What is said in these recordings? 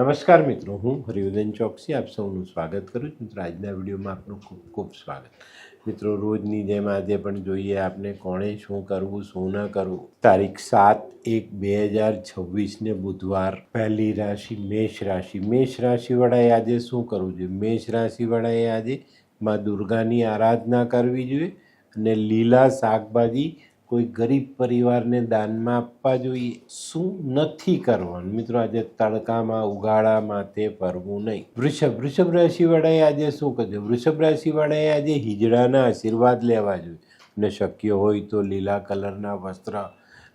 નમસ્કાર મિત્રો, હું હરિવર્ધન ચોકસી, આપ સૌનું સ્વાગત કરું છું. મિત્રો, આજના વિડીયોમાં આપનું ખૂબ ખૂબ સ્વાગત. મિત્રો, રોજની જેમ આજે પણ જોઈએ આપને કોણે શું કરવું, શું ન કરવું. તારીખ સાત એક બે હજાર છવ્વીસને બુધવાર પહેલી રાશિ, મેષ રાશિ. મેષ રાશિવાળાએ આજે શું કરવું જોઈએ? મેષ રાશિવાળાએ આજે માં દુર્ગાની આરાધના કરવી જોઈએ અને લીલા શાકભાજી કોઈ ગરીબ પરિવારને દાનમાં આપવા જોઈએ? શું નથી કરવાનું? મિત્રો, આજે તડકામાં ઉગાડા માથે ફરવું નહીં. વૃષભ વૃષભ રાશિવાળાએ આજે શું કરજો વૃષભ રાશિવાળાએ આજે હિજડાના આશીર્વાદ લેવા જોઈએ. અને શક્ય હોય તો લીલા કલરના વસ્ત્ર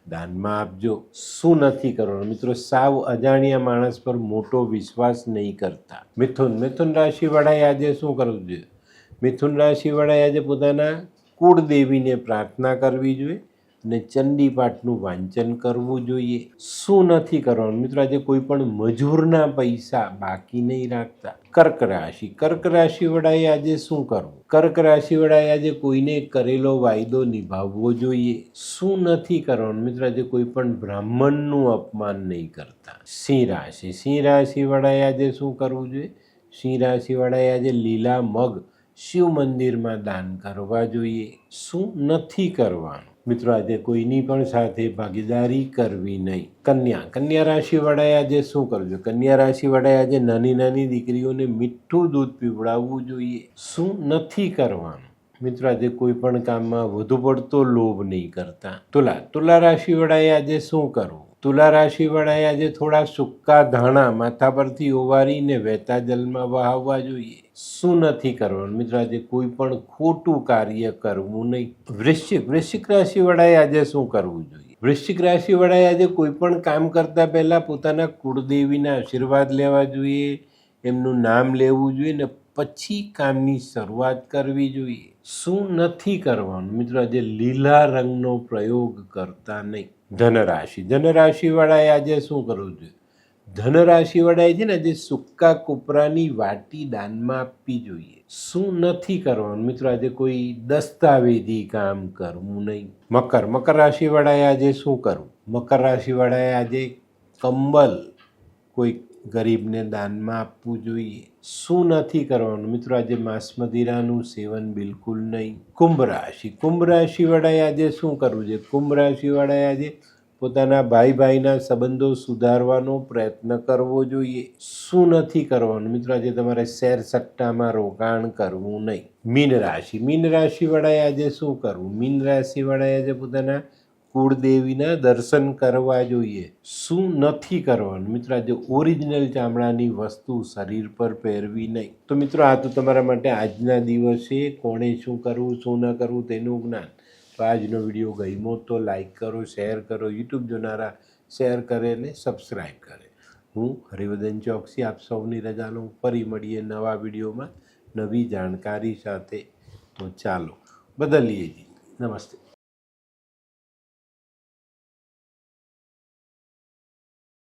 દાનમાં આપજો. શું નથી કરવાનું? મિત્રો, સાવ અજાણ્યા માણસ પર મોટો વિશ્વાસ નહીં કરતા. મિથુન મિથુન રાશિવાળાએ આજે શું કરવું જોઈએ? મિથુન રાશિવાળાએ આજે પોતાના કુળદેવીને પ્રાર્થના કરવી જોઈએ અને ચંડી પાઠનું વાંચન કરવું જોઈએ. શું નથી કરવાનું? મિત્રો, આજે કોઈ પણ મજૂરના પૈસા બાકી નહીં રાખતા. કર્ક રાશિ. કર્ક રાશિવાળાએ આજે શું કરવું? કર્ક રાશિવાળાએ આજે કોઈને કરેલો વાયદો નિભાવવો જોઈએ. શું નથી કરવાનું? મિત્રો, આજે કોઈ પણ બ્રાહ્મણનું અપમાન નહીં કરતા. સિંહ રાશિ. સિંહ રાશિવાળાએ આજે શું કરવું જોઈએ? સિંહ રાશિવાળાએ આજે લીલા મગ શિવ મંદિરમાં દાન કરવા જોઈએ. શું નથી કરવાનું? મિત્રો, આજે કોઈની પણ સાથે ભાગીદારી કરવી નહીં. કન્યા કન્યા રાશિવાળાએ આજે શું કરવું જોઈએ? કન્યા રાશિવાળાએ આજે નાની નાની દીકરીઓને મીઠું દૂધ પીવડાવવું જોઈએ. શું નથી કરવાનું? મિત્રો, આજે કોઈ પણ કામમાં વધુ પડતો લોભ નહીં કરતા. તુલા તુલા રાશિવાળાએ આજે શું કરવું? તુલા રાશિવાળાએ આજે થોડા સૂકા ધાણા માથા પરથી ઓવારીને વહેતા જલમાં વહાવવા જોઈએ. શું નથી કરવાનું? મિત્રો, આજે કોઈ પણ ખોટું કાર્ય કરવું નહીં. વૃશ્ચિક વૃશ્ચિક રાશિવાળાએ આજે શું કરવું જોઈએ? વૃશ્ચિક રાશિવાળાએ આજે કોઈ પણ કામ કરતા પહેલાં પોતાના કુળદેવીના આશીર્વાદ લેવા જોઈએ, એમનું નામ લેવું જોઈએ ને પછી કામની શરૂઆત કરવી જોઈએ. શું નથી કરવાનું? મિત્રો, આજે લીલા રંગનો પ્રયોગ કરતા નહીં. ધનરાશિ. ધનરાશિવાળાએ આજે શું કરવું જોઈએ? ધનરાશિવાળાએ છે ને આજે સૂકા કૂપરાની વાટી દાનમાં આપવી જોઈએ. શું નથી કરવાનું? મિત્રો, આજે કોઈ દસ્તાવેજી કામ કરવું નહીં. મકર. મકર રાશિવાળાએ આજે શું કરવું? મકર રાશિવાળાએ આજે કંબલ કોઈ ગરીબને દાનમાં આપવું જોઈએ. શું નથી કરવાનું? મિત્રો, આજે માંસ મદિરાનું સેવન બિલકુલ નહીં. કુંભ રાશિ. કુંભ રાશિવાળાએ આજે શું કરવું છે? કુંભ રાશિવાળાએ આજે પોતાના ભાઈ ભાઈના સંબંધો સુધારવાનો પ્રયત્ન કરવો જોઈએ. શું નથી કરવાનું? મિત્રો, આજે તમારે શેર સટ્ટામાં રોકાણ કરવું નહીં. મીન રાશિ. મીન રાશિવાળાએ આજે શું કરવું? મીન રાશિવાળાએ આજે પોતાના કુળદેવીના દર્શન કરવા જોઈએ. શું નથી કરવાનું? મિત્રો, આજે ઓરિજિનલ ચામડાની વસ્તુ શરીર પર પહેરવી નહીં. તો મિત્રો, આ તો તમારા માટે આજના દિવસે. કોણે શું કરવું, શું ન કરવું તેનું જ્ઞાન. તો આજનો વીડિયો ગમ્યો તો લાઈક કરો, શેર કરો, યુટ્યુબ જોનારા શેર કરે અને સબસ્ક્રાઈબ કરે. હું હરિવર્ધન ચોકસી, આપ સૌની રજાનો ફરી મળીએ નવા વિડીયોમાં નવી જાણકારી સાથે. તો ચાલો, બદલીએ જી. નમસ્તે.